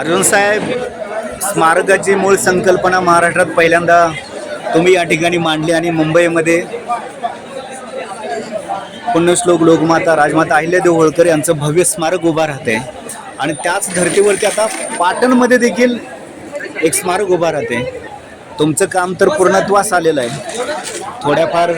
अर्जुन साहेब स्मारकाची मूळ संकल्पना महाराष्ट्रात पहिल्यांदा तुम्ही या ठिकाणी मांडली आणि मुंबईमध्ये पुण्यश्लोक लोकमाता राजमाता अहिल्यादेव होळकर यांचं भव्य स्मारक उभा राहते आणि त्याच धर्तीवरती आता पाटणमध्ये देखील एक स्मारक उभा राहते तुमचं काम तर पूर्णत्वास आलेलं आहे. थोड्याफार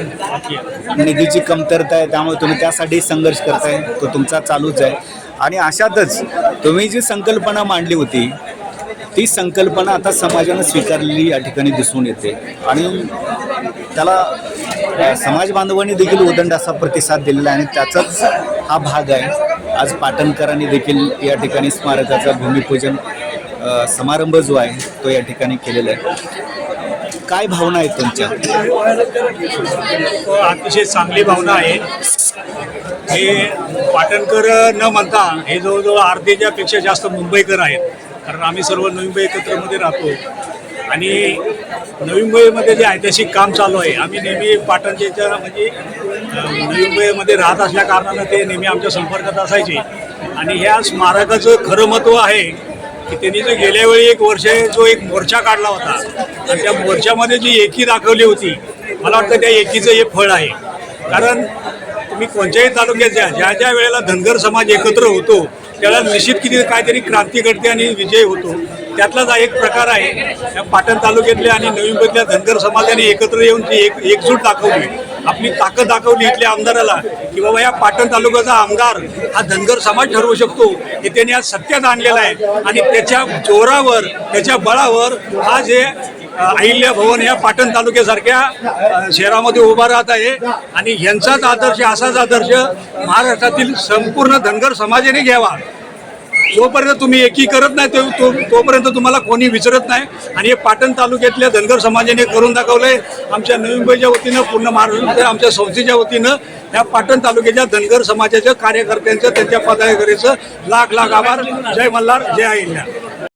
निधीची कमतरता आहे त्यामुळे तुम्ही त्यासाठी संघर्ष करताय तो तुमचा चालूच आहे. आणि अशातच तुम्ही जी संकल्पना मांडली होती ती संकल्पना आता समाजानं स्वीकारलेली या ठिकाणी दिसून येते. आणि त्याला समाज बांधवांनी देखील उदंड असा प्रतिसाद दिलेला आहे आणि त्याचाच हा भाग आहे. आज पाटणकरांनी देखील या ठिकाणी स्मारकाचा भूमिपूजन समारंभ जो आहे तो या ठिकाणी केलेला आहे. काय भावना आहेत तुमच्या? अतिशय चांगली भावना आहे. हे पाटणकर न म्हणता हे जवळजवळ अर्धेच्या पेक्षा जास्त मुंबईकर आहेत. कारण आम्ही सर्व नवी मुंबई एकत्रमध्ये राहतो. आणि नवी मुंबईमध्ये जे ऐतिहासिक काम चालू आहे आम्ही नेहमी पाटणच्या म्हणजे नवी मुंबईमध्ये राहत असल्या कारणानं ते नेहमी आमच्या संपर्कात असायचे. आणि ह्या स्मारकाचं खरं महत्त्व आहे की त्यांनी जो गेल्या वेळी एक वर्ष जो एक मोर्चा काढला होता आणि त्या मोर्चामध्ये जी एकी दाखवली होती मला वाटतं त्या एकीचं हे फळ आहे. कारण तुम्ही कोणत्याही तालुक्यात ज्या ज्या ज्या वेळेला धनगर समाज एकत्र होतो त्याला निश्चित किती काहीतरी क्रांती घडते आणि विजय होतो. त्यातलाच हा एक प्रकार आहे. या पाटण तालुक्यातल्या आणि नवी मुंबईतल्या धनगर समाजाने एकत्र येऊन ती एक एकजूट दाखवली. आपली ताकद दाखवली इथल्या आमदाराला की बाबा या पाटण तालुक्याचा आमदार हा धनगर समाज ठरवू शकतो. हे त्यांनी आज सत्यात आणलेला आहे. आणि त्याच्या जोरावर त्याच्या बळावर आज हे अहिल्या भवन या पाटण तालुक्यासारख्या शहरामध्ये उभा राहत आहे. आणि ह्यांचाच आदर्श असाच आदर्श महाराष्ट्रातील संपूर्ण धनगर समाजाने घ्यावा. जोपर्यंत तुम्ही एकी करत नाही तो- तो तोपर्यंत तुम्हाला कोणी विचारत नाही. आणि हे पाटण तालुक्यातल्या धनगर समाजाने करून दाखवलंय. आमच्या नवी मुंबईच्या वतीनं पूर्ण महाराष्ट्र आमच्या संस्थेच्या वतीनं या पाटण तालुक्याच्या धनगर समाजाच्या कार्यकर्त्यांचं त्यांच्या पदाधिकाऱ्यांचं लाख लाख आभार. जय मल्हार जय अहिल्या.